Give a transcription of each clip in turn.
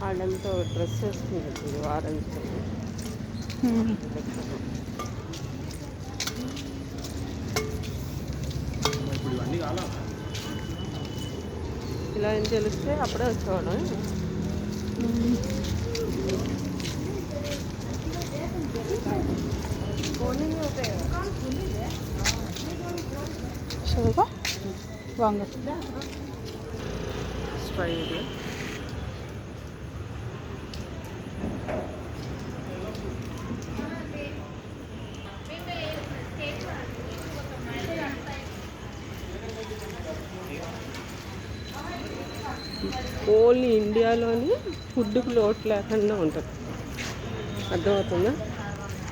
వాళ్ళంతా డ్రెస్ వేసుకుంటుంది ఆరెంజ్ ఇలా ఏం తెలిస్తే అప్పుడే వాంగ. ఓన్లీ ఇండియాలోని ఫుడ్కి లోటు లేకుండా ఉంటుంది. అర్థమవుతుందా?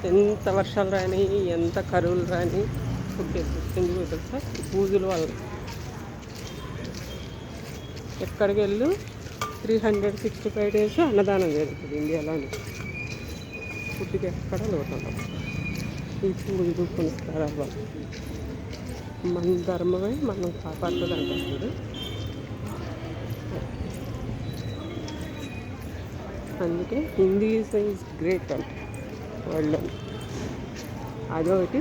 ఎంత వర్షాలు రాని ఎంత కరువులు రాని ఫుడ్ ఎందుకు తెలుసా పూజల వల్ల. ఎక్కడికి వెళ్ళు? Three hundred sixty five days అన్నదానం జరుగుతుంది ఇండియాలోని. ఫుడ్కి ఎక్కడ లోటు ఉండదు. ఈ పూజలు పునస్కారాలు మన ధర్మమే మనం కాపాడుతుంది అంటారు అందుకే హిందీ ఈజ్ గ్రేట్ అంట. వరల్డ్ అదొకటి.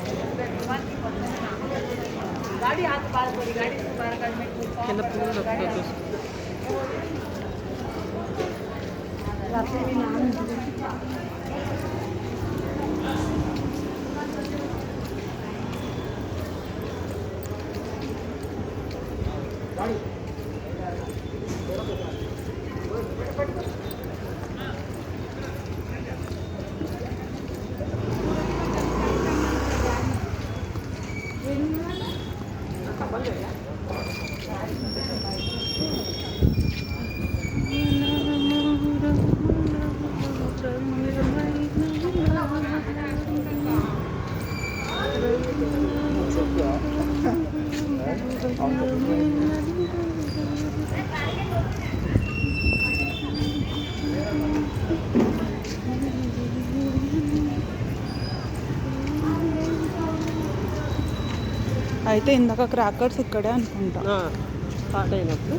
गाड़ी हाथ पास पड़ी गाड़ी से बाहर का मैं कितना पूरा लगता है तो रास्ते में नाम Thank you. rồi đó. అయితే ఇందాక క్రాకర్స్ ఇక్కడే అనుకుంటా. స్టార్ట్ అయినప్పుడు.